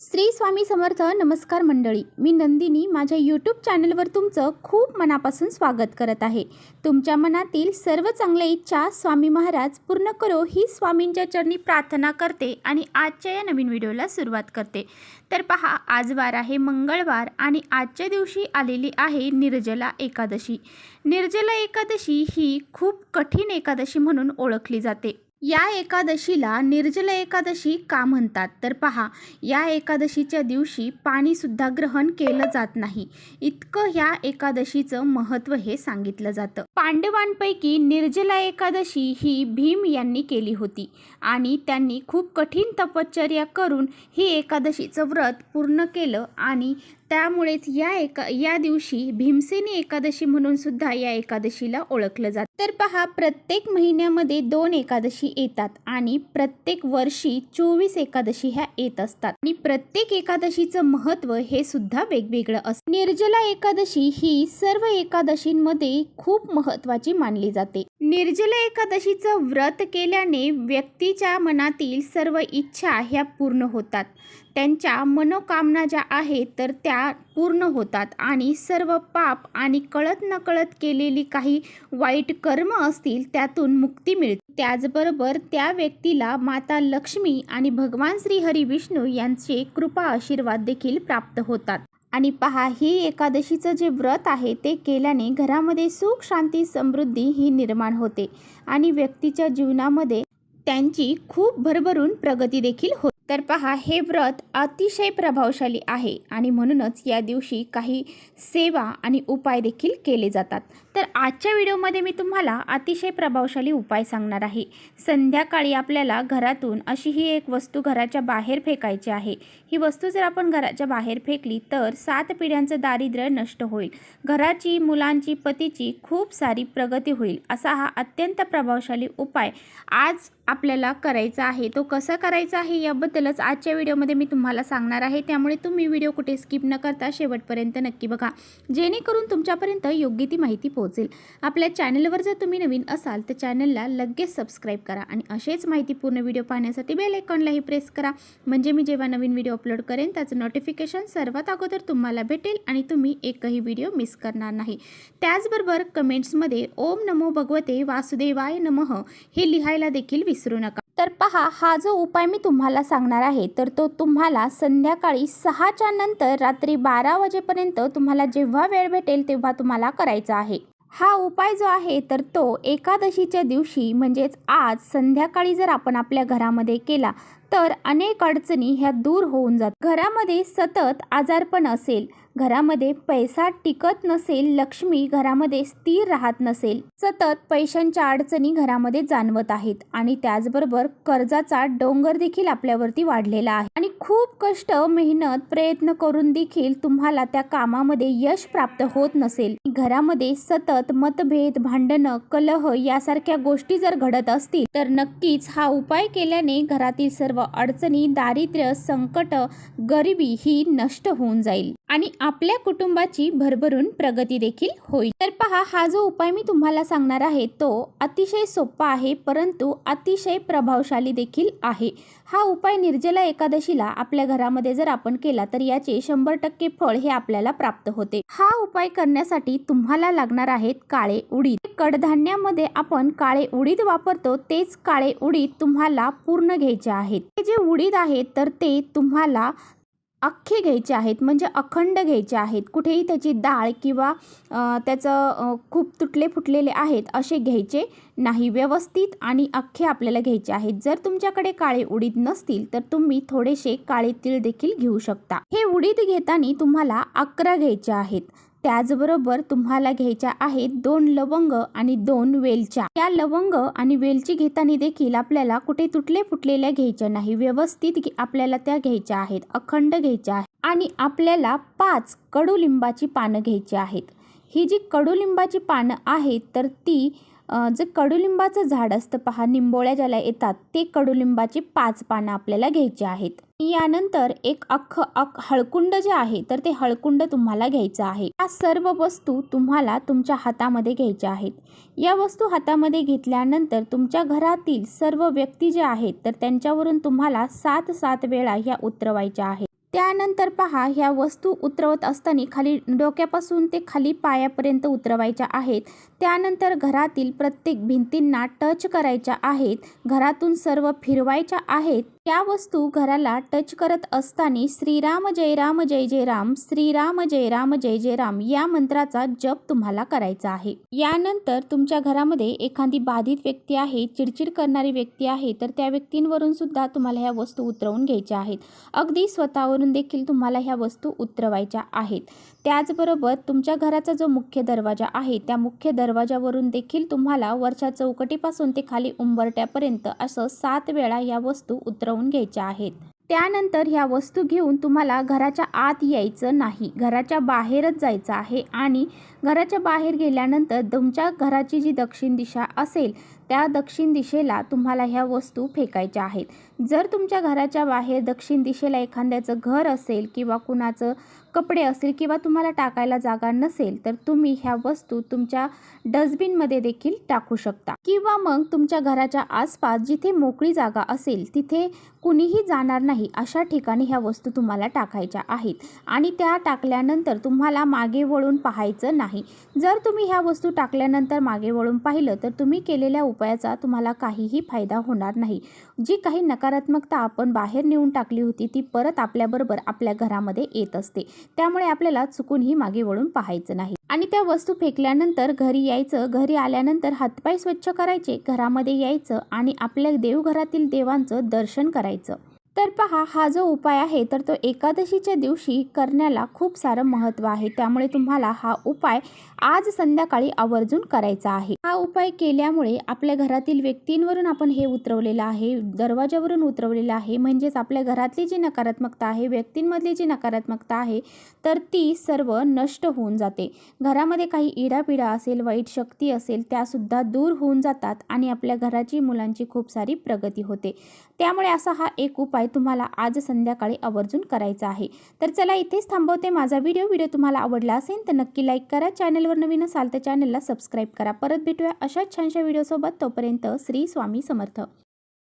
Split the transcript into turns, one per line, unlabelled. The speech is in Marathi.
श्री स्वामी समर्थ नमस्कार मंडळी. मी नंदिनी. माझ्या यूट्यूब चॅनलवर तुमचं खूप मनापासून स्वागत करत आहे. तुमच्या मनातील सर्व चांगल्या इच्छा स्वामी महाराज पूर्ण करो ही स्वामींच्या चरणी प्रार्थना करते आणि आजच्या या नवीन व्हिडिओला सुरुवात करते. तर पहा आज वार आहे मंगळवार आणि आजच्या दिवशी आलेली आहे निर्जला एकादशी. निर्जला एकादशी ही खूप कठीण एकादशी म्हणून ओळखली जाते. या एकादशीला निर्जला एकादशी का म्हणतात? तर पहा या एकादशीच्या दिवशी पाणीसुद्धा ग्रहण केलं जात नाही. इतकं ह्या एकादशीचं महत्त्व हे सांगितलं जातं. पांडवांपैकी निर्जला एकादशी ही भीम यांनी केली होती आणि त्यांनी खूप कठीण तपश्चर्या करून ही एकादशीचं व्रत पूर्ण केलं आणि त्यामुळेच या एका या दिवशी भीमसेनी एकादशी म्हणून सुद्धा या एकादशीला ओळखलं जातं. तर पहा प्रत्येक महिन्यामध्ये दोन एकादशी येतात आणि प्रत्येक वर्षी चोवीस एकादशी ह्या येत असतात. आणि प्रत्येक एकादशीचं महत्त्व हे सुद्धा वेगवेगळं असतं. निर्जला एकादशी ही सर्व एकादशींमध्ये खूप महत्त्वाची मानली जाते. निर्जला एकादशीचं व्रत केल्याने व्यक्तीच्या मनातील सर्व इच्छा ह्या पूर्ण होतात. त्यांच्या मनोकामना ज्या आहेत तर त्या पूर्ण होतात. आणि सर्व पाप आणि कळत नकळत केलेली काही वाईट कर्म असतील त्यातून मुक्ती मिळते. त्याचबरोबर त्या व्यक्तीला माता लक्ष्मी आणि भगवान श्री हरी विष्णू यांचे कृपा आशीर्वाद देखील प्राप्त होतात. आणि पहा ही एकादशीचं जे व्रत आहे ते केल्याने घरामध्ये सुख शांती समृद्धी ही निर्माण होते. आणि व्यक्तीच्या जीवनामध्ये त्यांची खूप भरभरून प्रगती देखील होते. तर पहा हे व्रत अतिशय प्रभावशाली आहे आणि म्हणूनच या दिवशी काही सेवा आणि उपाय देखील केले जातात. तर आजच्या व्हिडिओमध्ये मी तुम्हाला अतिशय प्रभावशाली उपाय सांगणार आहे. संध्याकाळी आपल्याला घरातून अशी ही एक वस्तू घराच्या बाहेर फेकायची आहे. ही वस्तू जर आपण घराच्या बाहेर फेकली तर सात पिढ्यांचं दारिद्र्य नष्ट होईल. घराची मुलांची पतीची खूप सारी प्रगती होईल. असा हा अत्यंत प्रभावशाली उपाय आज आपल्याला करायचा आहे. तो कसा करायचा आहे याबद्दलच आजच्या व्हिडिओमध्ये मी तुम्हाला सांगणार आहे. त्यामुळे तुम्ही व्हिडिओ कुठे स्किप न करता शेवटपर्यंत नक्की बघा. जेणेकरून तुमच्यापर्यंत योग्य ती माहिती पोहोचेल. आपल्या चॅनलवर जर तुम्ही नवीन असाल तर चॅनलला लगेच सबस्क्राईब करा आणि असेच माहितीपूर्ण व्हिडिओ पाहण्यासाठी बेल आयकॉनलाही प्रेस करा. म्हणजे मी जेव्हा नवीन व्हिडिओ अपलोड करेन त्याचं नोटिफिकेशन सर्वात अगोदर तुम्हाला भेटेल आणि तुम्ही एकही व्हिडिओ मिस करणार नाही. त्याचबरोबर कमेंट्समध्ये ओम नमो भगवते वासुदेवाय नमः हे लिहायला देखील विसरू नका. तर पहा हा जो उपाय मी तुम्हाला सांगणार आहे तर तो तुम्हाला संध्याकाळी सहाच्या नंतर रात्री बारा वाजेपर्यंत तुम्हाला जेव्हा वेळ भेटेल तेव्हा तुम्हाला करायचा आहे. हा उपाय जो आहे तर तो एकादशीच्या दिवशी म्हणजेच आज संध्याकाळी जर आपण आपल्या घरामध्ये केला तर अनेक अडचणी ह्या दूर होऊन जात घरामध्ये सतत आजारपण असेल घरामध्ये पैसा टिकत नसेल लक्ष्मी घरामध्ये स्थिर राहत नसेल सतत पैशांच्या अडचणी घरामध्ये जाणवत आहेत आणि त्याचबरोबर कर्जाचा डोंगर देखील आपल्यावरती वाढलेला आहे. आणि खूप कष्ट मेहनत प्रयत्न करून देखील तुम्हाला त्या कामामध्ये यश प्राप्त होत नसेल. घरामध्ये सतत मतभेद भांडणं कलह यासारख्या गोष्टी जर घडत असतील तर नक्कीच हा उपाय केल्याने घरातील सर्व अडचणी दारिद्र्य संकट गरिबी ही नष्ट होऊन जाईल. आणि आपल्या कुटुंबाची भरभरून प्रगती देखील होईल. तर पहा हा जो उपाय मी तुम्हाला सांगणार आहे तो अतिशय सोपा आहे परंतु अतिशय प्रभावशाली देखील आहे. हा उपाय निर्जला एकादशीला आपल्या घरामध्ये जर आपण केला तर याचे शंभर टक्के फळ हे आपल्याला प्राप्त होते. हा उपाय करण्यासाठी तुम्हाला लागणार आहेत काळे उडीद. कडधान्यामध्ये आपण काळे उडीद वापरतो तेच काळे उडीद तुम्हाला पूर्ण घ्यायचे आहेत. हे जे उडीद आहेत तर ते तुम्हाला अख्खे घ्यायचे आहेत म्हणजे अखंड घ्यायचे आहेत. कुठेही त्याची डाळ किंवा त्याचं खूप तुटले फुटलेले आहेत असे घ्यायचे नाही. व्यवस्थित आणि अख्खे आपल्याला घ्यायचे आहेत. जर तुमच्याकडे काळे उडीद नसतील तर तुम्ही थोडेसे काळे तीळ देखील घेऊ शकता. हे उडीद घेताना तुम्हाला अकरा घ्यायचे आहेत. त्याचबरोबर तुम्हाला घ्यायच्या आहेत दोन लवंग आणि दोन वेलच्या. या लवंग आणि वेलची घेताना देखील आपल्याला कुठे तुटले फुटलेल्या घ्यायच्या नाही. व्यवस्थित आपल्याला त्या घ्यायच्या आहेत. अखंड घ्यायच्या आहेत. आणि आपल्याला पाच कडुलिंबाची पानं घ्यायची आहेत. ही जी कडुलिंबाची पानं आहेत तर ती जे कडुलिंबाचं झाड असतं पहा निंबोळ्या ज्याला येतात ते कडुलिंबाची पाच पानं आपल्याला घ्यायची आहेत. यानंतर एक अख्ख अख हळकुंड जे आहे तर ते हळकुंड तुम्हाला घ्यायचं आहे. या सर्व वस्तू तुम्हाला तुमच्या हातामध्ये घ्यायच्या आहेत. या वस्तू हातामध्ये घेतल्यानंतर तुमच्या घरातील सर्व व्यक्ती जे आहेत तर त्यांच्यावरून तुम्हाला सात सात वेळा ह्या उतरवायच्या आहेत. त्यानंतर पहा ह्या वस्तू उतरवत असताना खाली डोक्यापासून ते खाली पायापर्यंत उतरवायच्या आहेत. त्यानंतर घरातील प्रत्येक भिंतींना टच करायच्या आहेत. घरातून सर्व फिरवायच्या आहेत. या वस्तू घराला टच करत असताना श्रीराम जय राम जय जय राम श्रीराम जय राम जय जय राम या मंत्राचा जप तुम्हाला करायचा आहे. यानंतर तुमच्या घरामध्ये एखादी बाधित व्यक्ती आहे चिडचिड करणारी व्यक्ती आहे तर त्या व्यक्तींवरून सुद्धा तुम्हाला ह्या वस्तू उतरवून घ्यायच्या आहेत. अगदी स्वतःवरून देखील तुम्हाला ह्या वस्तू उतरवायच्या आहेत. त्याचबरोबर तुमच्या घराचा जो मुख्य दरवाजा आहे त्या मुख्य दरवाजावरून देखील तुम्हाला वरच्या चौकटीपासून ते खाली उंबरट्यापर्यंत असं सात वेळा या वस्तू उतरवून घ्यायच्या आहेत. त्यानंतर ह्या वस्तू घेऊन तुम्हाला घराच्या आत यायचं नाही. घराच्या बाहेरच जायचं आहे आणि घराच्या बाहेर गेल्यानंतर तुमच्या घराची जी दक्षिण दिशा असेल त्या दक्षिण दिशेला तुम्हाला ह्या वस्तू फेकायच्या आहेत. जर तुमच्या घराच्या बाहेर दक्षिण दिशेला एखाद्याचं घर असेल किंवा कुणाचं कपडे असतील किंवा तुम्हाला टाकायला जागा नसेल तर तुम्ही ह्या वस्तू तुमच्या डस्टबिनमध्ये देखील टाकू शकता. किंवा मग तुमच्या घराच्या आसपास जिथे मोकळी जागा असेल तिथे कुणीही जाणार नाही अशा ठिकाणी ह्या वस्तू तुम्हाला टाकायच्या आहेत. आणि त्या टाकल्यानंतर तुम्हाला मागे वळून पाहायचं नाही. जर तुम्ही ह्या वस्तू टाकल्यानंतर मागे वळून पाहिलं तर तुम्ही केलेल्या उपायाचा तुम्हाला काहीही फायदा होणार नाही. जी काही नकारात्मकता आपण बाहेर नेऊन टाकली होती ती परत आपल्याबरोबर आपल्या घरामध्ये येत असते. त्यामुळे आपल्याला चुकूनही मागे वळून पाहायचं नाही. आणि त्या वस्तू फेकल्यानंतर घरी यायचं घरी आल्यानंतर हातपाय स्वच्छ करायचे घरामध्ये यायचं आणि आपल्या देवघरातील देवांचं दर्शन करायचं. तर पहा हा जो उपाय आहे तर तो एकादशीच्या दिवशी करण्याला खूप सारं महत्त्व आहे. त्यामुळे तुम्हाला हा उपाय आज संध्याकाळी आवर्जून करायचा आहे. हा उपाय केल्यामुळे आपल्या घरातील व्यक्तींवरून आपण हे उतरवलेलं आहे दरवाजावरून उतरवलेलं आहे. म्हणजेच आपल्या घरातली जी नकारात्मकता आहे व्यक्तींमधली जी नकारात्मकता आहे तर ती सर्व नष्ट होऊन जाते. घरामध्ये काही इडापिडा असेल वाईट शक्ती असेल त्यासुद्धा दूर होऊन जातात आणि आपल्या घराची मुलांची खूप सारी प्रगती होते. त्यामुळे असा हा एक उपाय उपाय तुम्हाला आज संध्याकाळी आवर्जून करायचा आहे. तर चला इथेच थांबवते माझा व्हिडिओ. व्हिडिओ तुम्हाला आवडला असेल तर नक्की लाईक करा. चॅनलवर नवीन असाल तर चॅनलला सबस्क्राईब करा. परत भेटूया अशाच छानशा व्हिडिओसोबत. तोपर्यंत श्री स्वामी समर्थ.